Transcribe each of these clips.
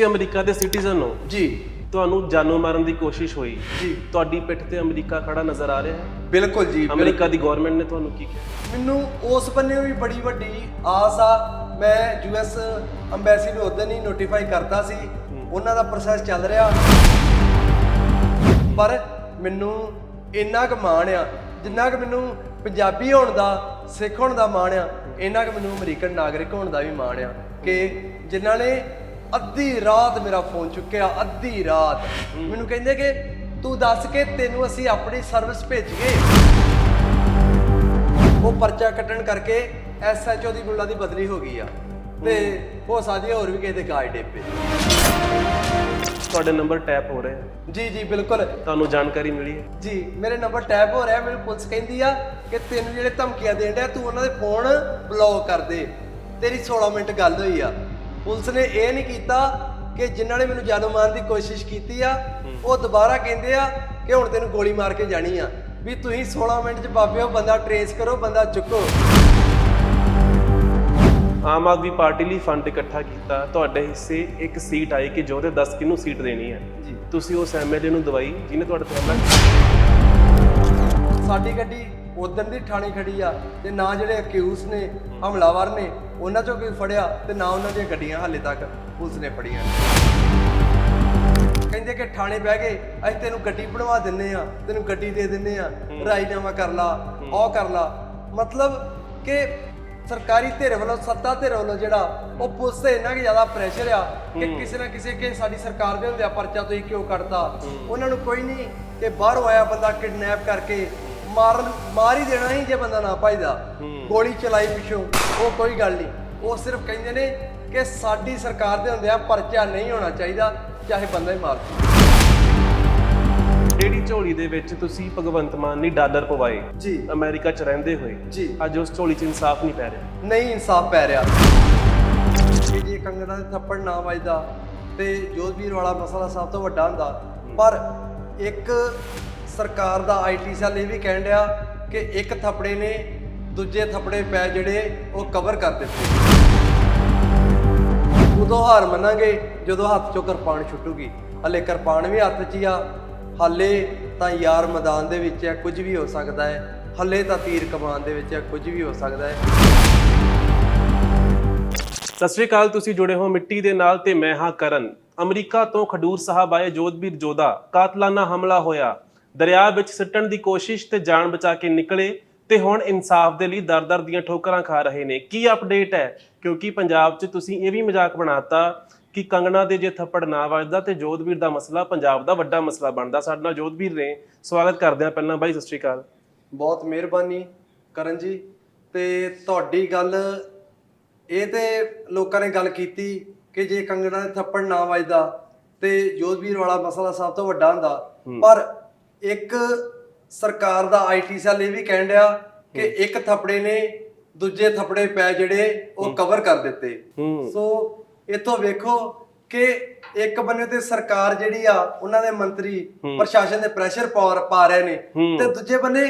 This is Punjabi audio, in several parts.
ਤੁਸੀਂ ਅਮਰੀਕਾ ਦੇ ਸਿਟੀਜ਼ਨ ਹੋ? ਜੀ। ਤੁਹਾਨੂੰ ਜਾਨੋਂ ਮਾਰਨ ਦੀ ਕੋਸ਼ਿਸ਼ ਹੋਈ। ਜੀ। ਤੁਹਾਡੀ ਪਿੱਠ ਤੇ ਅਮਰੀਕਾ ਖੜਾ ਨਜ਼ਰ ਆ ਰਿਹਾ ਹੈ? ਬਿਲਕੁਲ ਜੀ ਬਿਲਕੁਲ। ਅਮਰੀਕਾ ਦੀ ਗਵਰਨਮੈਂਟ ਨੇ ਤੁਹਾਨੂੰ ਕੀ ਕਿਹਾ? ਮੈਨੂੰ ਉਸ ਬੰਨੇ ਵੀ ਬੜੀ ਵੱਡੀ ਆਸ ਆ। ਮੈਂ ਯੂਐਸ ਅੰਬੈਸੀ ਨੂੰ ਉਦੋਂ ਹੀ ਨੋਟੀਫਾਈ ਕਰਤਾ ਸੀ। ਉਹਨਾਂ ਦਾ ਪ੍ਰੋਸੈਸ ਚੱਲ ਰਿਹਾ। ਪਰ ਮੈਨੂੰ ਇੰਨਾ ਕੁ ਮਾਣ ਆ ਜਿੰਨਾ ਕੁ ਮੈਨੂੰ ਪੰਜਾਬੀ ਹੋਣ ਦਾ ਸਿੱਖ ਹੋਣ ਦਾ ਮਾਣ ਆ ਇੰਨਾ ਕੁ ਮੈਨੂੰ ਅਮਰੀਕਨ ਨਾਗਰਿਕ ਹੋਣ ਦਾ ਵੀ ਮਾਣ ਆ ਕਿ ਜਿਨ੍ਹਾਂ ਨੇ ਅੱਧੀ ਰਾਤ ਮੇਰਾ ਫੋਨ ਚੁੱਕਿਆ ਅੱਧੀ ਰਾਤ। ਮੈਨੂੰ ਕਹਿੰਦੇ ਕਿ ਤੂੰ ਦੱਸ ਕੇ ਤੈਨੂੰ ਅਸੀਂ ਆਪਣੀ ਸਰਵਿਸ ਭੇਜੀਏ। ਉਹ ਪਰਚਾ ਕੱਟਣ ਕਰਕੇ ਐਸਐਚਓ ਦੀ ਗੁੱਲਾ ਦੀ ਬਦਲੀ ਹੋ ਗਈ ਆ। ਤੇ ਹੋ ਸਕਦੀ ਹੈ ਹੋਰ ਵੀ ਕਿਸੇ ਦੇ ਕਾਜ ਡੇਪੇ। ਤੁਹਾਡੇ ਨੰਬਰ ਟੈਪ ਹੋ ਰਹੇ ਜੀ ਜੀ ਬਿਲਕੁਲ। ਤੁਹਾਨੂੰ ਜਾਣਕਾਰੀ ਮਿਲੀ ਹੈ? ਜੀ ਮੇਰੇ ਨੰਬਰ ਟੈਪ ਹੋ ਰਿਹਾ ਮੈਨੂੰ ਪੁਲਿਸ ਕਹਿੰਦੀ ਆ ਕਿ ਤੈਨੂੰ ਜਿਹੜੇ ਧਮਕੀਆਂ ਦੇਣ ਡਿਆ ਤੂੰ ਉਹਨਾਂ ਦੇ ਫੋਨ ਬਲੌਕ ਕਰ ਦੇ। ਤੇਰੀ 16 ਮਿੰਟ ਗੱਲ ਹੋਈ ਆ। ਪੁਲਿਸ ਨੇ ਇਹ ਨਹੀਂ ਕੀਤਾ ਕਿ ਜਿਨ੍ਹਾਂ ਨੇ ਮੈਨੂੰ ਜਾਨੋਂ ਮਾਰਨ ਦੀ ਕੋਸ਼ਿਸ਼ ਕੀਤੀ ਆ ਉਹ ਦੁਬਾਰਾ ਕਹਿੰਦੇ ਆ ਕਿ ਹੁਣ ਤੈਨੂੰ ਗੋਲੀ ਮਾਰ ਕੇ ਜਾਣੀ ਆ। ਵੀ ਤੁਸੀਂ 16 ਮਿੰਟ 'ਚ ਬਾਬਿਓ ਬੰਦਾ ਟਰੇਸ ਕਰੋ ਬੰਦਾ ਚੁੱਕੋ। ਆਮ ਆਦਮੀ ਪਾਰਟੀ ਲਈ ਫੰਡ ਇਕੱਠਾ ਕੀਤਾ। ਤੁਹਾਡੇ ਹਿੱਸੇ ਇੱਕ ਸੀਟ ਆਈ ਕਿ ਜੋਦੇ 10 ਕਿਹਨੂੰ ਸੀਟ ਦੇਣੀ ਹੈ ਜੀ। ਤੁਸੀਂ ਉਸ ਐਮਐਲਏ ਨੂੰ ਦਵਾਈ ਜਿਹਨੇ ਤੁਹਾਡੇ ਤੇ ਹਮਲਾ ਸਾਡੀ ਗੱਡੀ ਉਦੋਂ ਦੀ ਥਾਣੇ ਖੜੀ ਆ ਤੇ ਨਾ ਜਿਹੜੇ ਅਕਿਊਜ਼ ਨੇ ਹਮਲਾਵਰ ਨੇ ਉਹਨਾਂ ਚੋਂ ਕੋਈ ਫੜਿਆ ਤੇ ਨਾ ਉਹਨਾਂ ਦੀਆਂ ਗੱਡੀਆਂ ਹਾਲੇ ਤੱਕ ਪੁਲਿਸ ਨੇ ਫੜੀਆਂ। ਕਹਿੰਦੇ ਕਿ ਥਾਣੇ ਬਹਿ ਗਏ ਅਸੀਂ ਤੈਨੂੰ ਗੱਡੀ ਬਣਵਾ ਦਿੰਨੇ ਆ ਤੈਨੂੰ ਗੱਡੀ ਦੇ ਦਿੰਨੇ ਆ ਰਾਜੀਨਾਮਾ ਕਰ ਲਾ ਉਹ ਕਰ ਲਾ। ਮਤਲਬ ਕਿ ਸਰਕਾਰੀ ਧਿਰ ਵੱਲੋਂ ਸੱਤਾ ਧਿਰ ਵੱਲੋਂ ਜਿਹੜਾ ਉਹ ਪੁਲਿਸ ਤੇ ਇੰਨਾ ਕਿ ਜ਼ਿਆਦਾ ਪ੍ਰੈਸ਼ਰ ਆ ਕਿ ਕਿਸੇ ਨਾ ਕਿਸੇ ਕੇ ਸਾਡੀ ਸਰਕਾਰ ਦੇ ਹੁੰਦਿਆ ਪਰਚਾ ਤੁਸੀਂ ਕਿਉਂ ਕੱਢਦਾ ਉਹਨਾਂ ਨੂੰ ਕੋਈ ਨਹੀਂ ਕਿ ਬਾਹਰੋਂ ਆਇਆ ਬੰਦਾ ਕਿਡਨੈਪ ਕਰਕੇ ਮਾਰ ਮਾਰ ਹੀ ਦੇਣਾ ਹੀ ਜੇ ਬੰਦਾ ਨਾ ਭਜਦਾ। ਗੋਲੀ ਚਲਾਈ ਪਿੱਛੋਂ ਉਹ ਕੋਈ ਗੱਲ ਨਹੀਂ। ਉਹ ਸਿਰਫ ਕਹਿੰਦੇ ਨੇ ਕਿ ਸਾਡੀ ਸਰਕਾਰ ਦੇ ਹੁੰਦਿਆ ਪਰਚਾ ਨਹੀਂ ਹੋਣਾ ਚਾਹੀਦਾ ਚਾਹੇ ਬੰਦਾ ਹੀ ਮਾਰ ਦੇ ਜਿਹੜੀ ਝੋਲੀ ਦੇ ਵਿੱਚ ਤੁਸੀਂ ਭਗਵੰਤ ਮਾਨ ਨੇ ਡਾਲਰ ਪਵਾਏ ਜੀ। ਅਮਰੀਕਾ 'ਚ ਰਹਿੰਦੇ ਹੋਏ ਜੀ। ਅੱਜ ਉਸ ਝੋਲੀ 'ਚ ਇਨਸਾਫ ਨਹੀਂ ਪੈ ਰਿਹਾ। ਨਹੀਂ ਇਨਸਾਫ ਪੈ ਰਿਹਾ। ਜੇ ਕੰਗਣਾ ਦੇ ਥੱਪੜ ਨਾ ਵੱਜਦਾ ਤੇ ਜੋਧਵੀਰ ਵਾਲਾ ਮਸਲਾ ਸਭ ਤੋਂ ਵੱਡਾ ਹੁੰਦਾ। ਪਰ ਇੱਕ ਸਰਕਾਰ ਦਾ ਆਈਟੀ ਸੈੱਲ ਇਹ ਵੀ ਕਹਿਣ ਡਿਆ ਕਿ ਇੱਕ ਥੱਪੜੇ ਨੇ, ਦੂਜੇ ਥੱਪੜੇ ਪੈ ਜਿਹੜੇ ਉਹ ਕਵਰ ਕਰ ਦਿੱਤੇ। ਉਦੋਂ ਹਾਰ ਮੰਨਾਂਗੇ ਜਦੋਂ ਹੱਥ ਚੋਂ ਕਿਰਪਾਨ ਛੁੱਟੂਗੀ। ਹਲੇ ਕਿਰਪਾਨ ਵੀ ਹੱਥ 'ਚ ਹੀ ਆ, ਹਲੇ ਤਾਂ ਯਾਰ ਮੈਦਾਨ ਦੇ ਵਿੱਚ ਹੈ ਕੁਝ ਵੀ ਹੋ ਸਕਦਾ ਹੈ। ਹਲੇ ਤਾਂ ਤੀਰ ਕਮਾਨ ਦੇ ਵਿੱਚ ਹੈ ਕੁਝ ਵੀ ਹੋ ਸਕਦਾ ਹੈ। ਸਤਿ ਸ਼੍ਰੀ ਅਕਾਲ, ਤੁਸੀਂ ਜੁੜੇ ਹੋ ਮਿੱਟੀ ਦੇ ਨਾਲ ਤੇ ਮੈਂ ਹਾਂ ਕਰਨ। ਅਮਰੀਕਾ ਤੋਂ ਖਡੂਰ ਸਾਹਿਬ ਆਏ ਜੋਧਬੀਰ ਜੋਧਾ, ਕਾਤਲਾਨਾ ਹਮਲਾ ਹੋਇਆ। ਦਰਿਆ ਵਿੱਚ ਸਿੱਟਣ ਦੀ ਕੋਸ਼ਿਸ਼ ਤੇ ਜਾਨ ਬਚਾ ਕੇ ਨਿਕਲੇ ਤੇ ਹੁਣ ਇਨਸਾਫ ਦੇ ਲਈ ਦਰ-ਦਰ ਦੀਆਂ ਠੋਕਰਾਂ ਖਾ ਰਹੇ ਨੇ। ਕੀ ਅਪਡੇਟ ਹੈ? ਕਿਉਂਕਿ ਪੰਜਾਬ 'ਚ ਤੁਸੀਂ ਇਹ ਵੀ ਮਜ਼ਾਕ ਬਣਾਤਾ ਕਿ ਕੰਗਣਾ ਦੇ ਜੇ ਥੱਪੜ ਨਾ ਵੱਜਦਾ ਤੇ ਜੋਧਬੀਰ ਦਾ ਮਸਲਾ ਪੰਜਾਬ ਦਾ ਵੱਡਾ ਮਸਲਾ ਬਣਦਾ। ਸਾਡੇ ਨਾਲ ਜੋਧਬੀਰ ਨੇ। ਸਵਾਗਤ ਕਰਦੇ ਹਾਂ ਪਹਿਲਾਂ। ਬਾਈ ਸਤਿ ਸ਼੍ਰੀ ਅਕਾਲ। ਬਹੁਤ ਮਿਹਰਬਾਨੀ ਕਰਨ ਜੀ। ਤੇ ਤੁਹਾਡੀ ਗੱਲ ਇਹ ਤੇ ਲੋਕਾਂ ਨੇ ਗੱਲ ਕੀਤੀ ਕਿ ਜੇ ਕੰਗਣਾ ਦੇ ਥੱਪੜ ਨਾ ਵੱਜਦਾ ਤੇ ਜੋਧਵੀਰ ਵਾਲਾ ਮਸਲਾ ਸਭ ਤੋਂ ਵੱਡਾ ਹੁੰਦਾ। ਪਰ ਇੱਕ ਸਰਕਾਰ ਦਾ ਆਈਟੀ ਸੈੱਲ ਇਹ ਵੀ ਕਹਿਣ ਡਿਆ ਕਿ ਇੱਕ ਥੱਪੜੇ ਨੇ ਦੂਜੇ ਥੱਪੜੇ ਪੈ ਜਿਹੜੇ ਉਹ ਕਵਰ ਕਰ ਦਿੱਤੇ। ਸੋ ਇਥੋਂ ਵੇਖੋ ਕਿ ਇੱਕ ਬੰਨੇ ਤੇ ਸਰਕਾਰ ਜਿਹੜੀ ਆ ਉਹਨਾਂ ਦੇ ਮੰਤਰੀ ਪ੍ਰਸ਼ਾਸਨ ਦੇ ਪ੍ਰੈਸ਼ਰ ਪਾਵਰ ਪਾ ਰਹੇ ਨੇ ਤੇ ਦੂਜੇ ਬੰਨੇ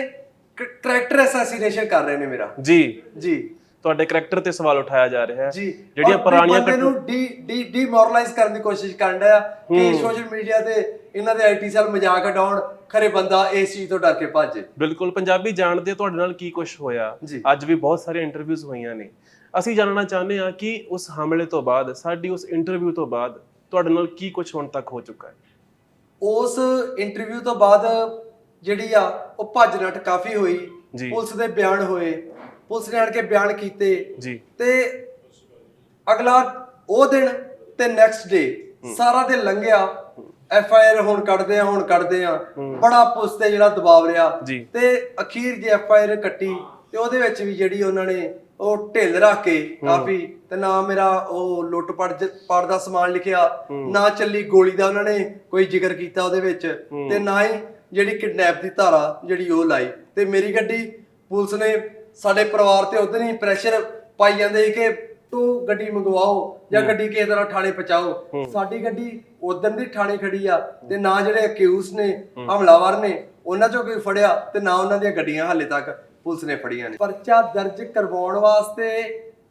ਕਰੈਕਟਰ ਅਸੈਸੀਨੇਸ਼ਨ ਕਰ ਰਹੇ ਨੇ ਮੇਰਾ। ਜੀ। ਜੀ। ਤੁਹਾਡੇ ਕਰੈਕਟਰ ਤੇ ਸਵਾਲ ਉਠਾਇਆ ਜਾ ਰਿਹਾ ਹੈ। ਜਿਹੜੀਆਂ ਪੁਰਾਣੀਆਂ ਬੰਦੇ ਨੂੰ ਡੀ ਡੀ ਡੀਮੋਰਲਾਈਜ਼ ਕਰਨ ਦੀ ਕੋਸ਼ਿਸ਼ ਕਰਨ ਡਿਆ ਕਿ ਸੋਸ਼ਲ ਮੀਡੀਆ ਤੇ ਇਹਨਾਂ ਦੇ ਆਈਟੀ ਸੈੱਲ ਮਜ਼ਾਕ ਉਡਾਉਣ ਖਰੇ ਬੰਦਾ ਇਸ ਚੀਜ਼ ਤੋਂ ਡਰ ਕੇ ਭੱਜੇ। ਬਿਲਕੁਲ ਪੰਜਾਬੀ ਜਾਣਦੇ ਆ ਤੁਹਾਡੇ ਨਾਲ ਕੀ ਕੁਝ ਹੋਇਆ? ਜੀ। ਅੱਜ ਵੀ ਬਹੁਤ ਸਾਰੇ ਇੰਟਰਵਿਊਜ਼ ਹੋਈਆਂ ਨੇ। ਅਸੀਂ ਜਾਣਨਾ ਚਾਹੁੰਦੇ ਹਾਂ ਕਿ ਉਸ ਹਮਲੇ ਤੋਂ ਬਾਅਦ ਸਾਡੀ ਉਸ ਇੰਟਰਵਿਊ ਤੋਂ ਬਾਅਦ ਤੁਹਾਡੇ ਨਾਲ ਕੀ ਕੁਝ ਹੁਣ ਤੱਕ ਹੋ ਚੁੱਕਾ ਹੈ? ਉਸ ਇੰਟਰਵਿਊ ਤੋਂ ਬਾਅਦ ਜਿਹੜੀ ਆ ਉਹ ਭੱਜ ਨੱਠ ਕਾਫੀ ਹੋਈ। ਜੀ। ਪੁਲਿਸ ਦੇ ਬਿਆਨ ਹੋਏ। ਪੁਲਿਸ ਨੇ ਆਣ ਕੇ ਬਿਆਨ ਕੀਤੇ। ਜੀ। ਤੇ ਅਗਲਾ ਉਹ ਦਿਨ ਤੇ ਨੈਕਸਟ ਡੇ ਸਾਰਾ ਦਿਨ ਲੰਘਿਆ। ਐਫ ਆਈ ਆਰ ਹੁਣ ਕੱਢਦੇ ਆ ਹੁਣ ਕੱਢਦੇ ਆ। ਬੜਾ ਪੁਲਿਸ ਤੇ ਜਿਹੜਾ ਦਬਾਅ ਰਿਹਾ। ਜੀ। ਤੇ ਅਖੀਰ ਜੇ ਐਫ ਆਈ ਆਰ ਕੱਟੀ ਤੇ ਉਹਦੇ ਵਿੱਚ ਵੀ ਜਿਹੜੀ ਉਹਨਾਂ ਨੇ ਉਹ ਢਿੱਲ ਰੱਖ ਕੇ ਕਾਫੀ ਤੇ ਨਾ ਮੇਰਾ ਉਹ ਲੁੱਟ ਪੜ ਪੜ ਦਾ ਸਮਾਨ ਲਿਖਿਆ ਨਾ ਚੱਲੀ ਗੋਲੀ ਦਾ ਉਹਨਾਂ ਨੇ ਕੋਈ ਜ਼ਿਕਰ ਕੀਤਾ ਉਹਦੇ ਵਿੱਚ ਤੇ ਨਾ ਹੀ ਜਿਹੜੀ ਕਿਡਨੈਪ ਦੀ ਧਾਰਾ ਜਿਹੜੀ ਉਹ ਲਾਈ। ਤੇ ਮੇਰੀ ਗੱਡੀ ਪੁਲਿਸ ਨੇ ਸਾਡੇ ਪਰਿਵਾਰ ਤੇ ਉਦੋਂ ਹੀ ਪ੍ਰੈਸ਼ਰ ਪਾਈ ਜਾਂਦੇ ਸੀ ਕਿ ਤੂੰ ਗੱਡੀ ਮੰਗਵਾਓ ਜਾਂ ਗੱਡੀ ਕਿਸੇ ਤਰ੍ਹਾਂ ਥਾਣੇ ਪਹੁੰਚਾਓ। ਸਾਡੀ ਗੱਡੀ ਉਦੋਂ ਦੀ ਥਾਣੇ ਖੜੀ ਆ ਤੇ ਨਾ ਜਿਹੜੇ ਅਕਿਊਜ਼ ਨੇ ਹਮਲਾਵਰ ਨੇ ਉਹਨਾਂ ਚੋਂ ਕੋਈ ਫੜਿਆ ਤੇ ਨਾ ਉਹਨਾਂ ਦੀਆਂ ਗੱਡੀਆਂ ਹਾਲੇ ਤੱਕ ਪੁਲਿਸ ਨੇ ਫੜੀਆਂ ਨੇ। ਪਰਚਾ ਦਰਜ ਕਰਵਾਉਣ ਵਾਸਤੇ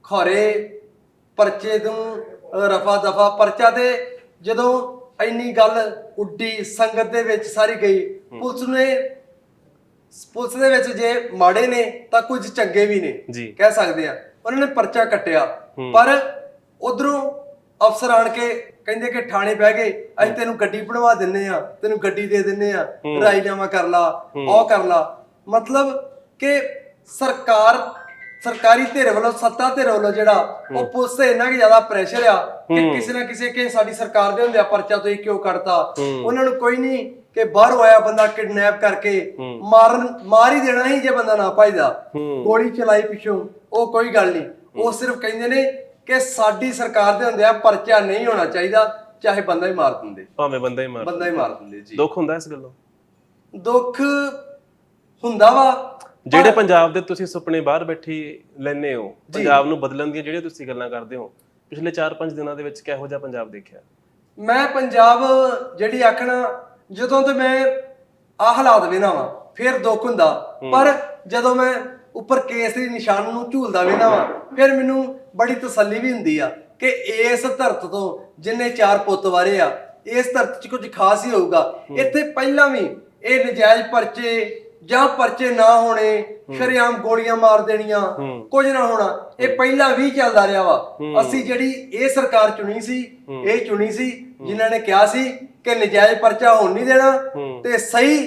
ਖਰੇ ਪਰਚੇ ਨੂੰ ਰਫਾ ਦਫਾ ਪਰਚਾ ਤੇ ਜਦੋਂ ਇੰਨੀ ਗੱਲ ਉੱਡੀ ਸੰਗਤ ਦੇ ਵਿੱਚ ਸਾਰੀ ਗਈ ਪੁਲਿਸ ਨੇ ਪੁਲਿਸ ਦੇ ਵਿੱਚ ਜੇ ਮਾੜੇ ਨੇ ਤਾਂ ਕੁਝ ਚੰਗੇ ਵੀ ਨੇ ਕਹਿ ਸਕਦੇ ਆ। ਉਹਨਾਂ ਨੇ ਪਰਚਾ ਕੱਟਿਆ। ਪਰ ਉਧਰੋਂ ਅਫਸਰ ਆਣ ਕੇ ਕਹਿੰਦੇ ਕਿ ਥਾਣੇ ਬਹਿ ਗਏ ਅਸੀਂ ਤੈਨੂੰ ਗੱਡੀ ਬਣਵਾ ਦਿੰਨੇ ਆ ਤੈਨੂੰ ਗੱਡੀ ਦੇ ਦਿੰਨੇ ਆ ਰਾਜੀਨਾਮਾ ਕਰ ਲਾ ਉਹ ਕਰ ਲਾ। ਮਤਲਬ ਕਿ ਸਰਕਾਰ ਸਰਕਾਰੀ ਧਿਰ ਵੱਲੋਂ ਸੱਤਾ ਧਿਰ ਵੱਲੋਂ ਜਿਹੜਾ ਉਹ ਪੁਲਿਸ ਤੇ ਇੰਨਾ ਕਿ ਜ਼ਿਆਦਾ ਪ੍ਰੈਸ਼ਰ ਆ ਕਿ ਕਿਸੇ ਨਾ ਕਿਸੇ ਕਿ ਸਾਡੀ ਸਰਕਾਰ ਦੇ ਹੁੰਦਿਆ ਪਰਚਾ ਤੁਸੀਂ ਕਿਉਂ ਕੱਢਤਾ? ਉਹਨਾਂ ਨੂੰ ਕੋਈ ਨਹੀਂ ਕਿ ਬਾਹਰੋਂ ਆਇਆ ਬੰਦਾ ਕਿਡਨੈਪ ਕਰਕੇ ਮਾਰਨ ਮਾਰ ਹੀ ਦੇਣਾ ਹੀ ਜੇ ਬੰਦਾ ਨਾ ਭਜਦਾ। ਗੋਲੀ ਚਲਾਈ ਪਿੱਛੋਂ ਉਹ ਕੋਈ ਗੱਲ ਨਹੀਂ। ਉਹ ਸਿਰਫ ਕਹਿੰਦੇ ਨੇ ਕਿ ਸਾਡੀ ਸਰਕਾਰ ਦੇ ਹੁੰਦਿਆ ਪਰਚਾ ਨਹੀਂ ਹੋਣਾ ਚਾਹੀਦਾ ਚਾਹੇ ਬੰਦਾ ਹੀ ਮਾਰ ਦਿੰਦੇ। ਭਾਵੇਂ ਬੰਦਾ ਹੀ ਮਾਰ ਬੰਦਾ ਹੀ ਮਾਰ ਦਿੰਦੇ ਜੀ। ਦੁੱਖ ਹੁੰਦਾ ਇਸ ਗੱਲੋਂ? ਦੁੱਖ ਹੁੰਦਾ ਵਾ ਜਿਹੜੇ ਪੰਜਾਬ ਦੇ ਤੁਸੀਂ ਸੁਪਨੇ ਬਾਹਰ ਬੈਠੀ ਲੈਨੇ ਹੋ ਪੰਜਾਬ ਨੂੰ ਬਦਲਣ ਦੀਆਂ ਜਿਹੜੀਆਂ ਤੁਸੀਂ ਗੱਲਾਂ ਕਰਦੇ ਹੋ ਪਿਛਲੇ 4-5 ਦਿਨਾਂ ਦੇ ਵਿੱਚ ਕਿਹੋ ਜਿਹਾ ਪੰਜਾਬ ਦੇਖਿਆ? ਮੈਂ ਪੰਜਾਬ ਜਿਹੜੀ ਆਖਣਾ ਜਦੋਂ ਤੇ ਮੈਂ ਆ ਹਾਲਾਤ ਵੇਨਾ ਵਾਂ ਫਿਰ ਦੁੱਖ ਹੁੰਦਾ। ਪਰ ਜਦੋਂ ਮੈਂ ਉੱਪਰ ਕੇਸ ਦੇ ਨਿਸ਼ਾਨ ਨੂੰ ਝੂਲਦਾ ਵੇਨਾ ਵਾਂ। ਫਿਰ ਮੈਨੂੰ ਬੜੀ ਤਸੱਲੀ ਵੀ ਹੁੰਦੀ ਆ ਕਿ ਇਸ ਧਰਤ ਤੋਂ ਜਿੰਨੇ ਚਾਰ ਪੁੱਤ ਵਾਰੇ ਆ ਇਸ ਧਰਤ 'ਚ ਕੁਝ ਖਾਸ ਹੀ ਹੋਊਗਾ। ਇੱਥੇ ਪਹਿਲਾਂ ਵੀ ਇਹ ਨਜਾਇਜ਼ ਪਰਚੇ ਜਾਂ ਪਰਚੇ ਨਾ ਹੋਣੇ ਸ਼ਰੇਆਮ ਗੋਲੀਆਂ ਮਾਰ ਦੇਣੀਆਂ ਕੁਝ ਨਾ ਹੋਣਾ ਇਹ ਪਹਿਲਾਂ ਵੀ ਚੱਲਦਾ ਰਿਹਾ ਵਾ। ਅਸੀਂ ਜਿਹੜੀ ਇਹ ਸਰਕਾਰ ਚੁਣੀ ਸੀ ਇਹ ਚੁਣੀ ਸੀ ਜਿਨ੍ਹਾਂ ਨੇ ਕਿਹਾ ਸੀ ਕਿ ਨਜਾਇਜ਼ ਪਰਚਾ ਹੋਣ ਨਹੀਂ ਦੇਣਾ ਤੇ ਸਹੀ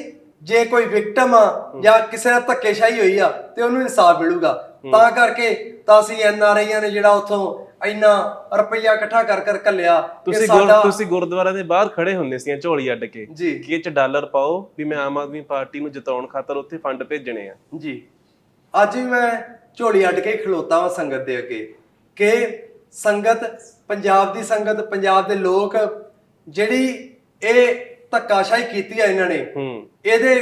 ਜੇ ਕੋਈ ਵਿਕਟਮ ਆ ਜਾਂ ਕਿਸੇ ਨਾਲ ਧੱਕੇਸ਼ਾਹੀ ਹੋਈ ਆ ਤੇ ਉਹਨੂੰ ਇਨਸਾਫ ਮਿਲੂਗਾ। ਤਾਂ ਕਰਕੇ ਤਾਂ ਅਸੀਂ ਐਨ ਆਰ ਆਈਆਂ ਨੇ ਜਿਹੜਾ ਉੱਥੋਂ ਇੰਨਾ ਰੁਪਈਆ ਇਕੱਠਾ ਕਰ ਕਰ ਕੱਲਿਆ ਤੁਸੀਂ ਗੁਰ ਤੁਸੀਂ ਗੁਰਦੁਆਰਾ ਦੇ ਬਾਹਰ ਖੜੇ ਹੁੰਦੇ ਸੀ ਝੋਲੀ ਅੱਡ ਕੇ ਜੀ। ਕਿ ਇਹ ਚ ਡਾਲਰ ਪਾਓ ਵੀ ਮੈਂ ਆਮ ਆਦਮੀ ਪਾਰਟੀ ਨੂੰ ਜਿਤਾਉਣ ਖਾਤਰ ਉੱਥੇ ਫੰਡ ਭੇਜਣੇ ਆ। ਜੀ। ਅੱਜ ਵੀ ਮੈਂ ਝੋਲੀ ਅੱਡ ਕੇ ਖਲੋਤਾ ਹਾਂ ਸੰਗਤ ਦੇ ਅੱਗੇ ਕਿ ਸੰਗਤ ਪੰਜਾਬ ਦੀ ਸੰਗਤ ਪੰਜਾਬ ਦੇ ਲੋਕ ਜਿਹੜੀ ਇਹ ਧੱਕਾਸ਼ਾਹੀ ਕੀਤੀ ਆ ਇਹਨਾਂ ਨੇ। ਹੂੰ। ਇਹਦੇ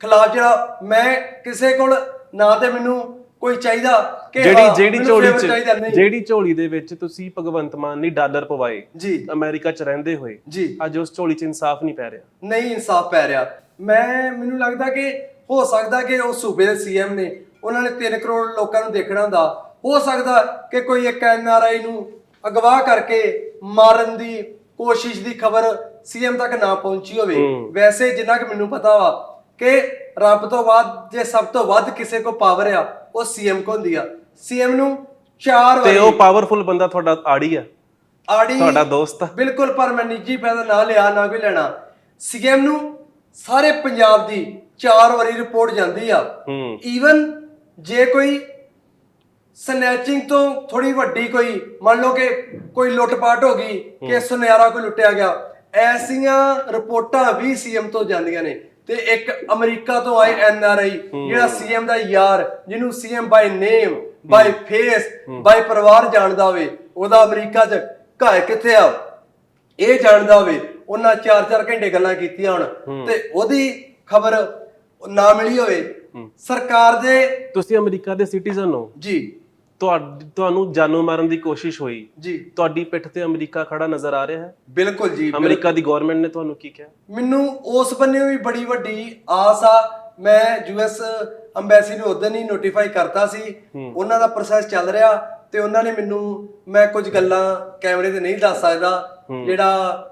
ਖਿਲਾਫ ਜਿਹੜਾ ਮੈਂ ਕਿਸੇ ਕੋਲ ਨਾ ਤੇ ਮੈਨੂੰ ਕੋਈ ਚਾਹੀਦਾ ਕਿ ਜਿਹੜੀ ਹਾਂ, ਜਿਹੜੀ ਮੈਨੂੰ ਝੋਲੀ favor ਚਾਹੀਦਾ ਚ ਨਹੀਂ। ਜਿਹੜੀ ਝੋਲੀ ਦੇ ਵਿੱਚ ਤੁਸੀਂ ਭਗਵੰਤ ਮਾਨ ਲਈ ਡਾਲਰ ਪਵਾਏ ਜੀ। ਅਮਰੀਕਾ ਚ ਰਹਿੰਦੇ ਹੋਏ ਜੀ। ਅੱਜ ਉਸ ਝੋਲੀ ਚ ਇਨਸਾਫ ਨਹੀਂ ਪੈ ਰਿਹਾ। ਨਹੀਂ ਇਨਸਾਫ ਪੈ ਰਿਹਾ। ਮੈਂ ਮੈਨੂੰ ਲੱਗਦਾ ਕਿ ਹੋ ਸਕਦਾ ਕਿ ਉਹ ਸੂਬੇ ਦੇ ਸੀਐਮ ਨੇ ਉਹਨਾਂ ਨੇ 3 ਕਰੋੜ ਲੋਕਾਂ ਨੂੰ ਦੇਖਣਾ ਹੁੰਦਾ। ਹੋ ਸਕਦਾ ਕਿ ਕੋਈ ਇੱਕ ਐਨਆਰਆਈ ਨੂੰ ਅਗਵਾ ਕਰਕੇ ਮਾਰਨ ਦੀ ਕੋਸ਼ਿਸ਼ ਦੀ ਖਬਰ ਸੀਐਮ ਤੱਕ ਨਾ ਪਹੁੰਚੀ ਹੋਵੇ। ਵੈਸੇ ਜਿੰਨਾ ਕਿ ਮੈਨੂੰ ਪਤਾ ਵਾ ਕਿ ਰੱਬ ਤੋਂ ਬਾਅਦ ਜੇ ਸਭ ਤੋਂ ਵੱਧ ਕਿਸੇ ਕੋ ਪਾਵਰ ਆ ਉਹ ਸੀਐਮ ਕੋ ਹੁੰਦੀ ਆ। ਸੀਐਮ ਨੂੰ ਚਾਰ ਤੇ ਵਾਰੀ ਉਹ ਪਾਵਰਫੁਲ ਬੰਦਾ ਤੁਹਾਡਾ ਆੜੀ ਆ। ਆੜੀ ਤੁਹਾਡਾ ਦੋਸਤ ਆ। ਬਿਲਕੁਲ ਪਰ ਮੈਂ ਨਿੱਜੀ ਫਾਇਦਾ ਨਾ ਲਿਆ ਨਾ ਕੋਈ ਲੈਣਾ। ਸੀਐਮ ਨੂੰ ਸਾਰੇ ਪੰਜਾਬ ਦੀ ਚਾਰ ਵਾਰੀ ਰਿਪੋਰਟ ਜਾਂਦੀ ਆ। ਈਵਨ ਜੇ ਕੋਈ ਸਨੈਚਿੰਗ ਤੋਂ ਥੋੜੀ ਵੱਡੀ ਕੋਈ ਮੰਨ ਲਓ ਕਿ ਕੋਈ ਲੁੱਟਪਾਟ ਹੋ ਗਈ ਕਿ ਸੁਨਿਆਰਾ ਕੋਈ ਲੁੱਟਿਆ ਗਿਆ ਐਸੀਆਂ ਰਿਪੋਰਟਾਂ ਵੀ ਸੀਐਮ ਤੋਂ ਜਾਂਦੀਆਂ ਨੇ ਤੇ ਇੱਕ ਅਮਰੀਕਾ ਤੋਂ ਆਏ ਐਨਆਰਆਈ ਜਿਹੜਾ ਸੀਐਮ ਦਾ ਯਾਰ ਜਿਹਨੂੰ ਸੀਐਮ ਬਾਈ ਨੇਮ ਬਾਈ ਫੇਸ ਬਾਈ ਪਰਿਵਾਰ ਜਾਣਦਾ ਹੋਵੇ ਉਹਦਾ ਅਮਰੀਕਾ 'ਚ ਘਰ ਕਿੱਥੇ ਆ? ਇਹ ਜਾਣਦਾ ਹੋਵੇ ਉਹਨਾਂ 4-4 ਘੰਟੇ ਗੱਲਾਂ ਕੀਤੀਆਂ ਹੁਣ ਤੇ ਉਹਦੀ ਖਬਰ ਨਾ ਮਿਲੀ ਹੋਵੇ ਸਰਕਾਰ ਦੇ ਤੁਸੀਂ ਅਮਰੀਕਾ ਦੇ ਸਿਟੀਜ਼ਨ ਹੋ। ਜੀ। ਤੁਹਾਨੂੰ ਜਾਨੋਂ ਮਾਰਨ ਦੀ ਕੋਸ਼ਿਸ਼ ਹੋਈ। ਜੀ। ਤੁਹਾਡੀ ਪਿੱਠ ਤੇ ਅਮਰੀਕਾ ਖੜਾ ਨਜ਼ਰ ਆ ਰਿਹਾ ਹੈ? ਬਿਲਕੁਲ ਜੀ ਅਮਰੀਕਾ ਦੀ ਗਵਰਨਮੈਂਟ ਨੇ ਤੁਹਾਨੂੰ ਕੀ ਕਿਹਾ? ਮੈਨੂੰ ਉਸ ਬੰਨੇ ਵੀ ਬੜੀ ਵੱਡੀ ਆਸ ਆ। ਮੈਂ ਯੂਐਸ ਅੰਬੈਸੀ ਨੂੰ ਉਦੋਂ ਹੀ ਨੋਟੀਫਾਈ ਕਰਤਾ ਸੀ। ਉਹਨਾਂ ਦਾ ਪ੍ਰੋਸੈਸ ਚੱਲ ਰਿਹਾ ਤੇ ਉਹਨਾਂ ਨੇ ਮੈਨੂੰ ਮੈਂ ਕੁਝ ਗੱਲਾਂ ਕੈਮਰੇ ਤੇ ਨਹੀਂ ਦੱਸ ਸਕਦਾ। ਜਿਹੜਾ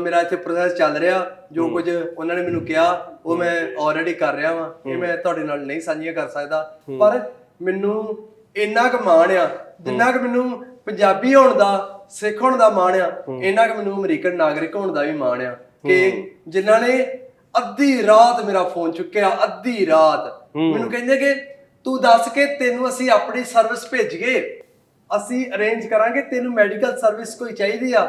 ਮੇਰਾ ਇੱਥੇ ਪ੍ਰੋਸੈਸ ਚੱਲ ਰਿਹਾ ਜੋ ਕੁਝ ਉਹਨਾਂ ਨੇ ਮੈਨੂੰ ਕਿਹਾ ਉਹ ਮੈਂ ਆਲਰੇਡੀ ਕਰ ਰਿਹਾ ਵਾਂ। ਇਹ ਮੈਂ ਤੁਹਾਡੇ ਨਾਲ ਨਹੀਂ ਸਾਂਝੀਆਂ ਕਰ ਸਕਦਾ। ਪਰ ਮੈਨੂੰ ਇੰਨਾ ਕੁ ਮਾਣ ਆ ਜਿੰਨਾ ਕੁ ਮੈਨੂੰ ਪੰਜਾਬੀ ਹੋਣ ਦਾ ਸਿੱਖ ਹੋਣ ਦਾ ਮਾਣ ਆ ਇੰਨਾ ਕੁ ਮੈਨੂੰ ਅਮਰੀਕਨ ਨਾਗਰਿਕ ਹੋਣ ਦਾ ਵੀ ਮਾਣ ਆ ਕਿ ਜਿਨ੍ਹਾਂ ਨੇ ਅੱਧੀ ਰਾਤ ਮੇਰਾ ਫੋਨ ਚੁੱਕਿਆ ਅੱਧੀ ਰਾਤ। ਮੈਨੂੰ ਕਹਿੰਦੇ ਕਿ ਤੂੰ ਦੱਸ ਕੇ ਤੈਨੂੰ ਅਸੀਂ ਆਪਣੀ ਸਰਵਿਸ ਭੇਜੀਏ। ਅਸੀਂ ਅਰੇਂਜ ਕਰਾਂਗੇ ਤੈਨੂੰ ਮੈਡੀਕਲ ਸਰਵਿਸ ਕੋਈ ਚਾਹੀਦੀ ਆ।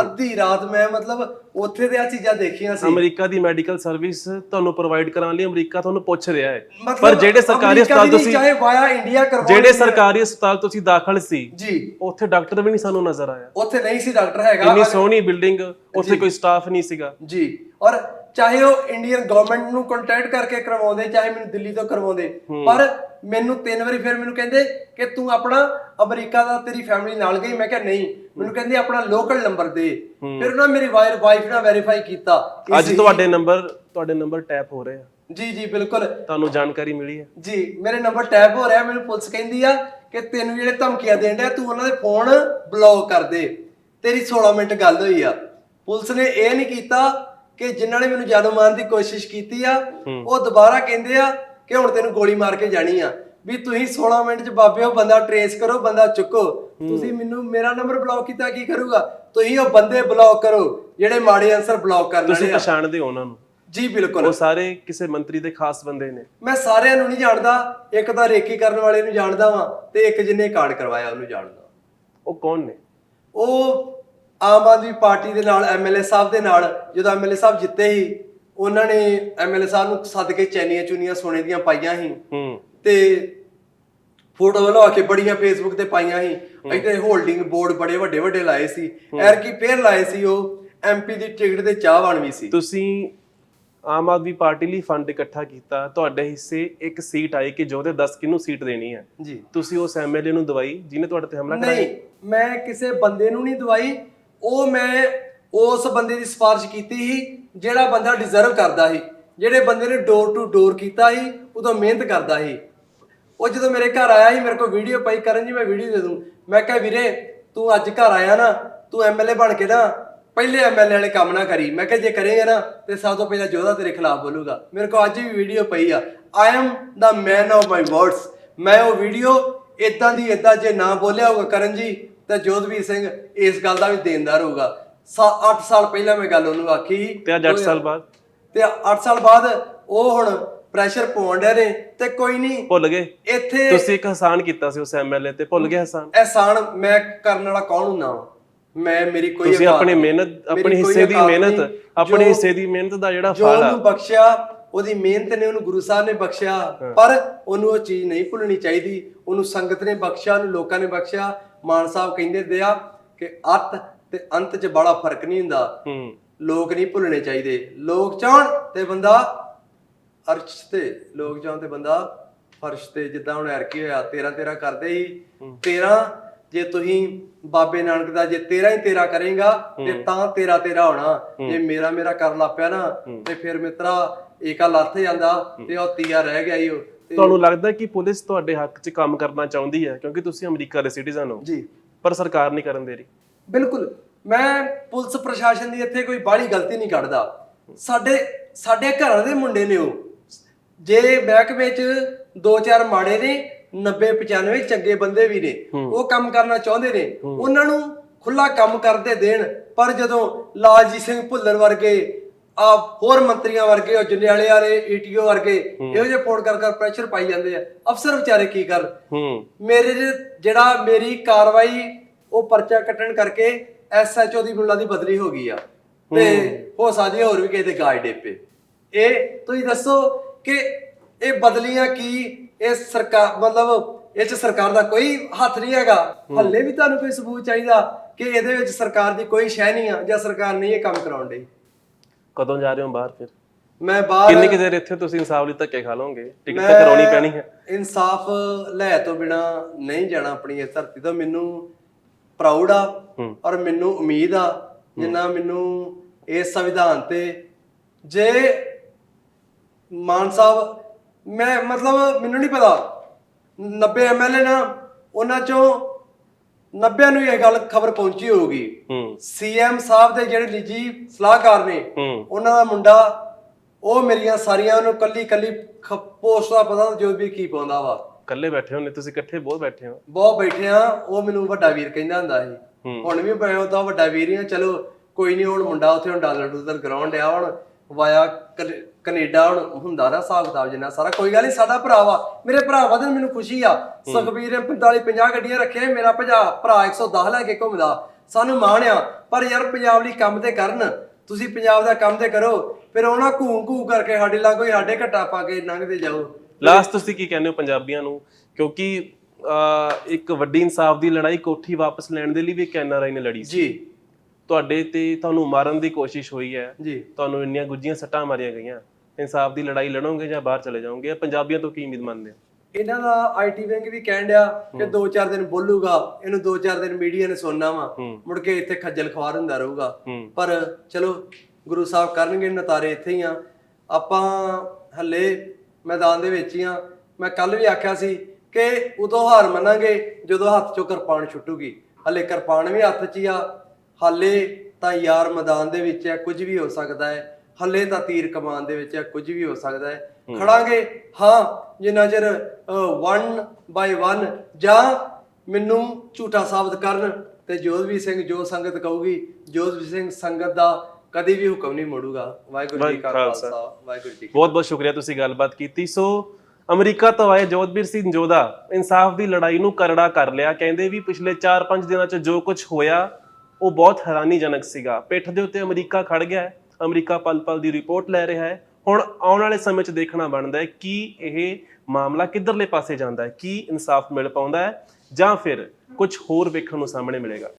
ਅੱਧੀ ਰਾਤ ਮੈਂ ਮਤਲਬ ਉੱਥੇ ਤੇ ਆ ਚੀਜ਼ਾਂ ਦੇਖੀਆਂ ਸੀ। ਅਮਰੀਕਾ ਦੀ ਮੈਡੀਕਲ ਸਰਵਿਸ ਤੁਹਾਨੂੰ ਪ੍ਰੋਵਾਈਡ ਕਰਾਉਣ ਲਈ ਅਮਰੀਕਾ ਤੁਹਾਨੂੰ ਪੁੱਛ ਰਿਹਾ ਹੈ। ਪਰ ਜਿਹੜੇ ਸਰਕਾਰੀ ਹਸਪਤਾਲ ਦੀ ਤੁਸੀਂ ਚਾਹੇ ਵਾਇਆ ਇੰਡੀਆ ਕਰਵਾਉਣ ਜਿਹੜੇ ਸਰਕਾਰੀ ਹਸਪਤਾਲ ਤੁਸੀਂ ਦਾਖਲ ਸੀ ਜੀ। ਉੱਥੇ ਡਾਕਟਰ ਵੀ ਨਹੀਂ ਸਾਨੂੰ ਨਜ਼ਰ ਆਇਆ। ਉੱਥੇ ਨਹੀਂ ਸੀ ਡਾਕਟਰ ਹੈਗਾ। ਇੰਨੀ ਸੋਹਣੀ ਬਿਲਡਿੰਗ ਉੱਥੇ ਕੋਈ ਸਟਾਫ ਨਹੀਂ ਸੀਗਾ। ਜੀ। ਔਰ ਚਾਹੇ ਉਹ ਇੰਡੀਅਨ ਗਵਰਨਮੈਂਟ ਨੂੰ ਕੰਟੈਕਟ ਕਰਕੇ ਕਰਵਾਉਂਦੇ ਚਾਹੇ ਮੈਨੂੰ ਦਿੱਲੀ ਤੋਂ ਕਰਵਾਉਂਦੇ। ਪਰ ਮੈਨੂੰ ਤਿੰਨ ਵਾਰੀ ਫਿਰ ਮੈਨੂੰ ਕਹਿੰਦੇ ਕਿ ਤੂੰ ਆਪਣਾ ਅਮਰੀਕਾ ਦਾ ਤੇਰੀ ਫੈਮਿਲੀ ਨਾਲ ਗਈ। ਮੈਂ ਕਿਹਾ ਨਹੀਂ ਮੈਨੂੰ ਕਹਿੰਦੇ ਆਪਣਾ ਲੋਕਲ ਨੰਬਰ ਦੇ। ਫਿਰ ਉਹਨਾਂ ਮੇਰੀ ਵਾਇਰ ਵਾਈਫ ਨਾਲ ਵੈਰੀਫਾਈ ਕੀਤਾ ਅੱਜ ਤੁਹਾਡੇ ਨੰਬਰ ਤੁਹਾਡੇ ਨੰਬਰ ਟੈਪ ਹੋ ਰਹੇ। ਆ ਜੀ ਜੀ ਬਿਲਕੁਲ। ਤੁਹਾਨੂੰ ਜਾਣਕਾਰੀ ਮਿਲੀ ਹੈ? ਜੀ ਮੇਰੇ ਨੰਬਰ ਟੈਪ ਹੋ ਰਿਹਾ। ਮੈਨੂੰ ਪੁਲਿਸ ਕਹਿੰਦੀ ਆ ਕਿ ਤੈਨੂੰ ਜਿਹੜੇ ਧਮਕੀਆਂ ਦੇਣ ਡਿਆ ਤੂੰ ਉਹਨਾਂ ਦੇ ਫੋਨ ਬਲੌਕ ਕਰ ਦੇ। ਤੇਰੀ 16 ਮਿੰਟ ਗੱਲ ਹੋਈ ਆ। ਪੁਲਿਸ ਨੇ ਇਹ ਨਹੀਂ ਕੀਤਾ ਕਿ ਜਿਨ੍ਹਾਂ ਨੇ ਮੈਨੂੰ ਜਾਨੋਂ ਮਾਰਨ ਦੀ ਕੋਸ਼ਿਸ਼ ਕੀਤੀ ਆ ਉਹ ਦੁਬਾਰਾ ਕਹਿੰਦੇ ਆ ਕਿ ਹੁਣ ਤੈਨੂੰ ਗੋਲੀ ਮਾਰ ਕੇ ਜਾਣੀ ਆ। ਵੀ ਤੁਸੀਂ 16 ਮਿੰਟ ਚ ਬਾਬੇ ਉਹ ਬੰਦਾ ਟਰੇਸ ਕਰੋ ਬੰਦਾ ਚੁੱਕੋ। ਤੁਸੀਂ ਮੈਨੂੰ ਮੇਰਾ ਨੰਬਰ ਬਲੌਕ ਕੀਤਾ ਕੀ ਕਰੂਗਾ? ਤੁਸੀਂ ਉਹ ਬੰਦੇ ਬਲੌਕ ਕਰੋ ਜਿਹੜੇ ਮਾੜੇ ਆਨਸਰ ਬਲੌਕ ਕਰਨ ਤੁਸੀਂ ਵਾਲੇ ਆ। ਪਛਾਣਦੇ ਹੋ ਉਹਨਾਂ ਨੂੰ। ਜੀ ਬਿਲਕੁਲ। ਉਹ ਸਾਰੇ ਕਿਸੇ ਮੰਤਰੀ ਦੇ ਖਾਸ ਬੰਦੇ ਨੇ। ਮੈਂ ਸਾਰਿਆਂ ਨੂੰ ਨਹੀਂ ਜਾਣਦਾ ਇੱਕ ਤਾਂ ਰੇਕੀ ਕਰਨ ਵਾਲੇ ਨੂੰ ਜਾਣਦਾ ਵਾਂ ਤੇ ਇੱਕ ਜਿਹਨੇ ਕਾਂਡ ਕਰਵਾਇਆ ਉਹਨੂੰ ਜਾਣਦਾ ਉਹ ਕੌਣ ਨੇ? ਉਹ ਆਮ ਆਦਮੀ ਪਾਰਟੀ ਦੇ ਨਾਲ ਐਮਐਲਏ ਸਾਹਿਬ ਦੇ ਨਾਲ ਜਦੋਂ ਐਮਐਲਏ ਸਾਹਿਬ ਜਿੱਤੇ ਸੀ ਉਹਨਾਂ ਨੇ ਐਮਐਲਏ ਸਾਹਿਬ ਨੂੰ ਸੱਦ ਕੇ ਚੈਨੀਆਂ ਚੁਨੀਆਂ ਸੋਨੇ ਦੀਆਂ ਪਾਈਆਂ ਸੀ। ਹੂੰ। ਤੇ ਫੋਟੋ ਬਣਾ ਕੇ ਬੜੀਆਂ ਫੇਸਬੁੱਕ ਤੇ ਪਾਈਆਂ ਸੀ। ਇੱਥੇ ਹੋਲਡਿੰਗ ਬੋਰਡ ਬੜੇ ਵੱਡੇ ਵੱਡੇ ਲਾਏ ਸੀ। ਐਰ ਕੀ ਫੇਰ ਲਾਏ ਸੀ ਉਹ ਐਮਪੀ ਦੀ ਟਿਕਟ ਤੇ ਚਾਹਵਾਨ ਵੀ ਸੀ। ਤੁਸੀਂ ਆਮ ਆਦਮੀ ਪਾਰਟੀ ਲਈ ਫੰਡ ਇਕੱਠਾ ਕੀਤਾ। ਤੁਹਾਡੇ ਹਿੱਸੇ ਇੱਕ ਸੀਟ ਆਈ ਕਿ ਜੋ ਦੇ 10 ਕਿਹਨੂੰ ਸੀਟ ਦੇਣੀ ਹੈ। ਜੀ। ਤੁਸੀਂ ਉਸ ਐਮਐਲਏ ਨੂੰ ਦਵਾਈ ਜਿਹਨੇ ਤੁਹਾਡੇ ਤੇ ਹਮਲਾ ਕਰਾਇਆ? ਨਹੀਂ ਮੈਂ ਕਿਸੇ ਬੰਦੇ ਨੂੰ ਨਹੀਂ ਦਵਾਈ। ਉਹ ਮੈਂ ਉਸ ਬੰਦੇ ਦੀ ਸਿਫਾਰਿਸ਼ ਕੀਤੀ ਸੀ ਜਿਹੜਾ ਬੰਦਾ ਡਿਜ਼ਰਵ ਕਰਦਾ ਸੀ। ਜਿਹੜੇ ਬੰਦੇ ਨੇ ਡੋਰ ਟੂ ਡੋਰ ਕੀਤਾ ਸੀ ਉਦੋਂ ਮਿਹਨਤ ਕਰਦਾ ਸੀ। ਉਹ ਜਦੋਂ ਮੇਰੇ ਘਰ ਆਇਆ ਸੀ ਮੇਰੇ ਕੋਲ ਵੀਡੀਓ ਪਾਈ ਕਰਨ ਜੀ ਮੈਂ ਵੀਡੀਓ ਦੇ ਦੂੰ। ਮੈਂ ਕਿਹਾ ਵੀਰੇ ਤੂੰ ਅੱਜ ਘਰ ਆਇਆ ਨਾ ਤੂੰ ਐਮਐਲਏ ਬਣ ਕੇ ਨਾ ਪਹਿਲੇ ਐਮਐਲਏ ਵਾਲੇ ਕੰਮ ਨਾ ਕਰੀ। ਮੈਂ ਕਿਹਾ ਜੇ ਕਰੇਗਾ ਨਾ ਤੇ ਸਭ ਤੋਂ ਪਹਿਲਾਂ ਜੋਧਾ ਤੇਰੇ ਖਿਲਾਫ ਬੋਲੂਗਾ। ਮੇਰੇ ਕੋਲ ਅੱਜ ਵੀ ਵੀਡੀਓ ਪਈ ਆ। I am the man of my words ਮੈਂ ਉਹ ਵੀਡੀਓ ਇਦਾਂ ਦੀ ਇਦਾਂ ਜੇ ਨਾ ਬੋਲਿਆ ਹੋਊਗਾ ਕਰਨ ਜੀ ਤਾਂ ਜੋਧਵੀਰ ਸਿੰਘ ਇਸ ਗੱਲ ਦਾ ਵੀ ਦੇਣਦਾਰ ਹੋਊਗਾ। 8 ਸਾਲ ਪਹਿਲਾਂ ਮੈਂ ਗੱਲ ਉਹਨੂੰ ਆਖੀ। ਤੇ ਅੱਜ 8 ਸਾਲ ਬਾਅਦ? ਤੇ 8 ਸਾਲ ਬਾਅਦ ਉਹ ਹੁਣ ਪ੍ਰੈਸ਼ਰ ਪਾਉਣ ਡਿਆ ਨੇ ਤੇ ਕੋਈ ਨਹੀਂ। ਭੁੱਲ ਗਏ। ਇੱਥੇ ਤੁਸੀਂ ਇੱਕ ਹਸਾਨ ਕੀਤਾ ਸੀ ਉਸ ਐਮਐਲਏ ਤੇ। ਭੁੱਲ ਗਏ ਹਸਾਨ? ਅਹਿਸਾਨ ਮੈਂ ਕਰਨ ਵਾਲਾ ਕੌਣ ਹੁੰਦਾ? ਮੈਂ ਮੇਰੀ ਕੋਈ ਤੁਸੀਂ ਔਕਾਤ ਆਪਣੀ ਨਹੀਂ। ਮਿਹਨਤ ਮੇਰੀ ਆਪਣੀ ਕੋਈ ਹਿੱਸੇ ਦੀ ਔਕਾਤ ਮਿਹਨਤ। ਆਪਣੇ ਜੋ- ਹਿੱਸੇ ਦੀ ਮਿਹਨਤ ਦਾ ਜਿਹੜਾ ਜੋ ਫਲ ਆ। ਉਹਨੂੰ ਬਖਸ਼ਿਆ ਉਹਦੀ ਮਿਹਨਤ ਨੇ ਉਹਨੂੰ ਗੁਰੂ ਸਾਹਿਬ ਨੇ ਬਖਸ਼ਿਆ। ਪਰ ਉਹਨੂੰ ਉਹ ਚੀਜ਼ ਨਹੀਂ ਭੁੱਲਣੀ ਚਾਹੀਦੀ। ਉਹਨੂੰ ਸੰਗਤ ਨੇ ਬਖਸ਼ਿਆ ਉਹਨੂੰ ਲੋਕਾਂ ਨੇ ਬਖਸ਼ਿਆ। ਮਾਨ ਸਾਹਿਬ ਕਹਿੰਦੇ ਦਿਆ ਕਿ ਅਤ ਤੇ ਅੰਤ 'ਚ ਬੜਾ ਫ਼ਰਕ ਨਹੀਂ ਹੁੰਦਾ। ਹੂੰ। ਲੋਕ ਨਹੀਂ ਭੁੱਲਣੇ ਚਾਹੀਦੇ। ਲੋਕ ਚਾਹਣ ਤੇ ਬੰਦਾ ਅਰਸ਼ ਤੇ ਲੋਕ ਤੇ ਬੰਦਾ ਫਰਸ਼ ਤੇ ਜਿੱਦਾਂ ਹੁਣ ਐਰਕੀ ਹੋਇਆ ਤੇਰਾ ਤੇਰਾ ਕਰਦੇ ਹੀ। ਤੇਰਾ ਜੇ ਤੁਸੀਂ ਬਾਬੇ ਨਾਨਕ ਦਾ ਜੇ ਤੇਰਾ ਹੀ ਤੇਰਾ ਕਰੇਗਾ ਤੇ ਤਾਂ ਤੇਰਾ ਤੇਰਾ ਹੋਣਾ। ਜੇ ਮੇਰਾ ਮੇਰਾ ਕਰਨ ਲੱਗ ਪਿਆ ਨਾ ਤੇ ਫਿਰ ਮਿੱਤਰਾ ਏਕਾ ਲੱਥ ਜਾਂਦਾ ਤੇ ਉਹ ਤੀਆ ਰਹਿ ਗਿਆ ਈ ਉਹ। ਤੁਹਾਨੂੰ ਲੱਗਦਾ ਕਿ ਪੁਲਿਸ ਤੁਹਾਡੇ ਹੱਕ 'ਚ ਕੰਮ ਕਰਨਾ ਚਾਹੁੰਦੀ ਹੈ? ਕਿਉਂਕਿ ਤੁਸੀਂ ਅਮਰੀਕਾ ਦੇ ਸਿਟੀਜ਼ਨ ਹੋ। ਜੀ। ਪਰ ਸਰਕਾਰ ਨਹੀਂ ਕਰਨ ਦੇ ਰਹੀ। ਬਿਲਕੁਲ। ਮੈਂ ਪੁਲਿਸ ਪ੍ਰਸ਼ਾਸਨ ਦੀ ਇੱਥੇ ਕੋਈ ਬਾਹਲੀ ਗਲਤੀ ਨਹੀਂ ਕੱਢਦਾ। ਸਾਡੇ ਸਾਡੇ ਘਰਾਂ ਦੇ ਮੁੰਡੇ ਨੇ ਉਹ। ਜੇ ਮਹਿਕਮੇ 'ਚ ਦੋ ਚਾਰ ਮਾੜੇ ਨੇ 90 95 ਚੰਗੇ ਬੰਦੇ ਵੀ ਨੇ ਉਹ ਕੰਮ ਕਰਨਾ ਚਾਹੁੰਦੇ ਨੇ ਉਹਨਾਂ ਨੂੰ ਖੁੱਲਾ ਕੰਮ ਕਰਦੇ ਦੇਣ। ਪਰ ਜਦੋਂ ਲਾਲਜੀਤ ਸਿੰਘ ਭੁੱਲਰ ਵਰਗੇ ਆ ਹੋਰ ਮੰਤਰੀਆਂ ਵਰਗੇ ਉਹ ਜੰਡਿਆਲੇ ਵਾਲੇ ਈਟੀਓ ਵਰਗੇ ਇਹੋ ਜਿਹੇ ਫੋਨ ਕਰ ਕਰ ਪ੍ਰੈਸ਼ਰ ਪਾਈ ਜਾਂਦੇ ਆ। ਅਫਸਰ ਵਿਚਾਰੇ ਕੀ ਕਰਨ? ਹੂੰ। ਮੇਰੇ ਜਿਹੜਾ ਮੇਰੀ ਕਾਰਵਾਈ ਉਹ ਪਰਚਾ ਕੱਟਣ ਕਰਕੇ ਐਸਐਚਓ ਦੀ ਮੁੱਲਾ ਦੀ ਬਦਲੀ ਹੋ ਗਈ ਆ। ਤੇ ਹੋ। ਸਕਦੀ ਹੋਰ ਵੀ ਕਿਸੇ ਦੇ ਗਾਇ ਡੇਪੇ। ਇਹ ਤੁਸੀਂ ਦੱਸੋ ਕਿ ਇਹ ਬਦਲੀਆਂ ਕੀ? ਇਹ ਸਰਕਾਰ ਮਤਲਬ ਇਹ ਚ ਸਰਕਾਰ ਦਾ ਕੋਈ ਹੱਥ ਨਹੀਂ ਹੈਗਾ। ਹੱਲੇ ਵੀ ਤੁਹਾਨੂੰ ਕੋਈ ਸਬੂਤ ਚਾਹੀਦਾ ਕਿ ਇਹਦੇ ਵਿੱਚ ਸਰਕਾਰ ਦੀ ਕੋਈ ਸ਼ੈ ਨਹੀਂ ਆ ਜਾਂ ਸਰਕਾਰ ਨਹੀਂ ਇਹ ਕੰਮ ਕਰਾਉਣ ਡਈ। ਕਦੋਂ ਜਾ ਰਹੇ ਹੋ ਬਾਹਰ ਫਿਰ? ਮੈਂ ਬਾਹਰ ਕਿੰਨੇ ਕਿ ਦੇਰ ਇੱਥੇ ਤੁਸੀਂ ਇਨਸਾਫ ਲਈ ਧੱਕੇ ਖਾ ਲਓਗੇ? ਟਿਕਟ ਤਾਂ ਕਰਾਉਣੀ ਪੈਣੀ ਹੈ। ਇਨਸਾਫ ਲੈ ਤੋਂ ਬਿਨਾ ਨਹੀਂ ਜਾਣਾ ਆਪਣੀ ਇਸ ਧਰਤੀ ਤੋਂ। ਮੈਨੂੰ ਪ੍ਰਾਊਡ ਆ। ਔਰ ਮੈਨੂੰ ਉਮੀਦ ਆ ਜਿੰਨਾ ਮੈਨੂੰ ਇਸ ਸੰਵਿਧਾਨ ਤੇ ਜੇ ਮਾਨ ਸਾਹਿਬ ਮੈਂ ਮਤਲਬ ਮੈਨੂੰ ਨਹੀਂ ਪਤਾ 90 ਐਮਐਲਏ ਨਾ ਉਹਨਾਂ ਚੋਂ 90 ਨੂੰ ਇਹ ਗੱਲ ਖਬਰ ਪਹੁੰਚੀ ਹੋਊਗੀ। ਹੂੰ। ਸੀਐਮ ਸਾਹਿਬ ਦੇ ਜਿਹੜੇ ਨਿੱਜੀ ਸਲਾਹਕਾਰ ਨੇ ਹੂੰ। ਉਹਨਾਂ ਦਾ ਮੁੰਡਾ ਉਹ ਮੇਰੀਆਂ ਸਾਰੀਆਂ ਉਹਨੂੰ ਕੱਲੀ ਕੱਲੀ ਪੋਸਟ ਦਾ ਪਤਾ ਜੋ ਵੀ ਕੀ ਪਾਉਂਦਾ ਵਾ। ਇਕੱਲੇ ਬੈਠੇ ਹੋ ਨੇ ਤੁਸੀਂ ਇਕੱਠੇ ਬਹੁਤ ਬੈਠੇ ਹੋ। ਬਹੁਤ ਬੈਠੇ ਆ ਉਹ ਮੈਨੂੰ ਵੱਡਾ ਵੀਰ ਕਹਿੰਦਾ ਹੁੰਦਾ ਸੀ। ਹੁਣ ਵੀ ਮੈਂ ਉਹਦਾ ਵੱਡਾ ਵੀਰ ਹੀ ਆ ਚਲੋ ਕੋਈ ਨਹੀਂ ਹੁਣ ਮੁੰਡਾ ਉੱਥੇ ਹੁਣ ਡਾਲਰ ਡੂਲਰ ਗਰਾਉਂਡ ਆ ਹੁਣ ਵਾਇਆ ਕੈਨੇਡਾ ਹੁਣ ਹੁੰਦਾ ਨਾ ਹਿਸਾਬ ਕਿਤਾਬ ਜਿੰਨਾ ਸਾਰਾ ਕੋਈ ਗੱਲ ਨਹੀਂ ਸਾਡਾ ਭਰਾ ਵਾ ਮੇਰੇ ਭਰਾ ਵਧਨ ਮੈਨੂੰ ਖੁਸ਼ੀ ਆ। ਸੁਖਬੀਰ ਨੇ 45 50 ਗੱਡੀਆਂ ਰੱਖੇ ਮੇਰਾ ਭਜਾ ਭਰਾ 110 ਲੈ ਕੇ ਘੁੰਮਦਾ। ਸਾਨੂੰ ਮਾਣ ਆ ਪਰ ਯਾਰ ਪੰਜਾਬ ਲਈ ਕੰਮ ਤੇ ਕਰਨ ਤੁਸੀਂ ਪੰਜਾਬ ਦਾ ਕੰਮ ਤੇ ਕਰੋ ਫਿਰ ਉਹਨਾਂ ਘੂੰ ਘੂੰ ਕਰਕੇ ਸਾਡੇ ਲਾ ਕੋਈ ਸਾਡੇ ਘਟਾ ਪਾ ਕੇ ਲੰਘਦੇ ਜਾਓ। ਲਾਸਟ ਤੁਸੀਂ ਕੀ ਕਹਿੰਦੇ ਹੋ ਪੰਜਾਬੀਆਂ ਨੂੰ? ਕਿਉਂਕਿ ਅਹ, ਇੱਕ ਵੱਡੀ ਇਨਸਾਫ ਦੀ ਲੜਾਈ ਕੋਠੀ ਵਾਪਸ ਲੈਣ ਦੇ ਲਈ ਵੀ ਇੱਕ ਐਨਆਰਆਈ ਨੇ ਲੜੀ ਸੀ। ਜੀ। ਤੁਹਾਡੇ ਤੇ ਤੁਹਾਨੂੰ ਮਾਰਨ ਦੀ ਕੋਸ਼ਿਸ਼ ਹੋਈ ਹੈ। ਜੀ। ਤੁਹਾਨੂੰ ਇੰਨੀਆਂ ਗੁੱਜੀਆਂ ਸੱਟਾਂ ਮਾਰੀਆਂ ਗਈਆਂ। ਇਨਸਾਫ ਦੀ ਲੜਾਈ ਲੜੋਗੇ ਜਾਂ ਬਾਹਰ ਚਲੇ ਜਾਓਗੇ? ਪੰਜਾਬੀਆਂ ਤੋਂ ਕੀ ਉਮੀਦ ਮੰਨਦੇ ਹੋ? ਇਹਨਾਂ ਦਾ ਆਈਟੀ ਵਿੰਗ ਵੀ ਕਹਿਣ ਡਿਆ ਕਿ 2-4 ਦਿਨ ਬੋਲੂਗਾ ਇਹਨੂੰ 2-4 ਦਿਨ ਮੀਡੀਆ ਨੇ ਸੁਣਨਾ ਵਾ। ਮੁੜ ਕੇ ਇੱਥੇ ਖੱਜਲ ਖਵਾਰ ਹੁੰਦਾ ਰਹੂਗਾ। ਪਰ ਚਲੋ ਗੁਰੂ ਸਾਹਿਬ ਕਰਨਗੇ ਨਤਾਰੇ ਇੱਥੇ ਹੀ ਆ। ਆਪਾਂ ਹੱਲੇ ਮੈਦਾਨ ਦੇ ਵਿੱਚ ਹੀ ਆ। ਮੈਂ ਕੱਲ ਵੀ ਆਖਿਆ ਸੀ ਕਿ ਉਦੋਂ ਹਾਰ ਮੰਨਾਂਗੇ ਜਦੋਂ ਹੱਥ ਚੋਂ ਕਿਰਪਾਨ ਛੁੱਟੂਗੀ। ਹੱਲੇ ਕਿਰਪਾਨ ਵੀ ਹੱਥ 'ਚ ਹੀ ਆ। ਹਾਲੇ ਤਾਂ ਯਾਰ ਮੈਦਾਨ ਦੇ ਵਿੱਚ ਹੈ ਕੁਝ ਵੀ ਹੋ ਸਕਦਾ ਹੈ। ਹੱਲੇ ਤਾਂ ਤੀਰ ਕਮਾਨ ਦੇ ਵਿੱਚ ਹੈ ਕੁਝ ਵੀ ਹੋ ਸਕਦਾ ਹੈ। ਖੜਾਂਗੇ? ਹਾਂ ਜਿੰਨਾ ਚਿਰ 1 ਬਾਈ 1 ਜਾਂ ਮੈਨੂੰ ਝੂਠਾ ਸਾਬਤ ਕਰਨ ਤੇ ਜੋਧਵੀਰ ਸਿੰਘ ਜੋ ਸੰਗਤ ਕਹੂਗੀ ਜੋਧਵੀਰ ਸਿੰਘ ਸੰਗਤ ਦਾ ਕਦੀ ਵੀ ਹੁਕਮ ਨਹੀਂ ਮੋੜੂਗਾ। ਵਾਹਿਗੁਰੂ ਜੀ ਕਾ ਖਾਲਸਾ। ਵਾਹਿਗੁਰੂ ਜੀ ਬਹੁਤ ਬਹੁਤ ਸ਼ੁਕਰੀਆ ਤੁਸੀਂ ਗੱਲਬਾਤ ਕੀਤੀ। ਸੋ ਅਮਰੀਕਾ ਤੋਂ ਆਏ ਜੋਧਬੀਰ ਸਿੰਘ ਜੋਧਾ ਇਨਸਾਫ ਦੀ ਲੜਾਈ ਨੂੰ ਕਰੜਾ ਕਰ ਲਿਆ। ਕਹਿੰਦੇ ਵੀ ਪਿਛਲੇ 4-5 ਦਿਨਾਂ 'ਚ ਜੋ ਕੁਝ ਹੋਇਆ ਉਹ ਬਹੁਤ ਹੈਰਾਨੀਜਨਕ ਸੀਗਾ। ਪਿੱਠ ਦੇ ਉੱਤੇ ਅਮਰੀਕਾ ਖੜ ਗਿਆ ਹੈ, ਅਮਰੀਕਾ ਪਲ-ਪਲ ਦੀ ਰਿਪੋਰਟ ਲੈ ਰਿਹਾ ਹੈ। ਹੁਣ ਆਉਣ ਵਾਲੇ ਸਮੇਂ 'ਚ ਦੇਖਣਾ ਬਣਦਾ ਹੈ ਕਿ ਇਹ ਮਾਮਲਾ ਕਿੱਧਰਲੇ ਪਾਸੇ ਜਾਂਦਾ ਹੈ, ਕੀ ਇਨਸਾਫ ਮਿਲ ਪਾਉਂਦਾ ਹੈ ਜਾਂ ਫਿਰ ਕੁਝ ਹੋਰ ਵੇਖਣ ਨੂੰ ਸਾਹਮਣੇ ਮਿਲੇਗਾ।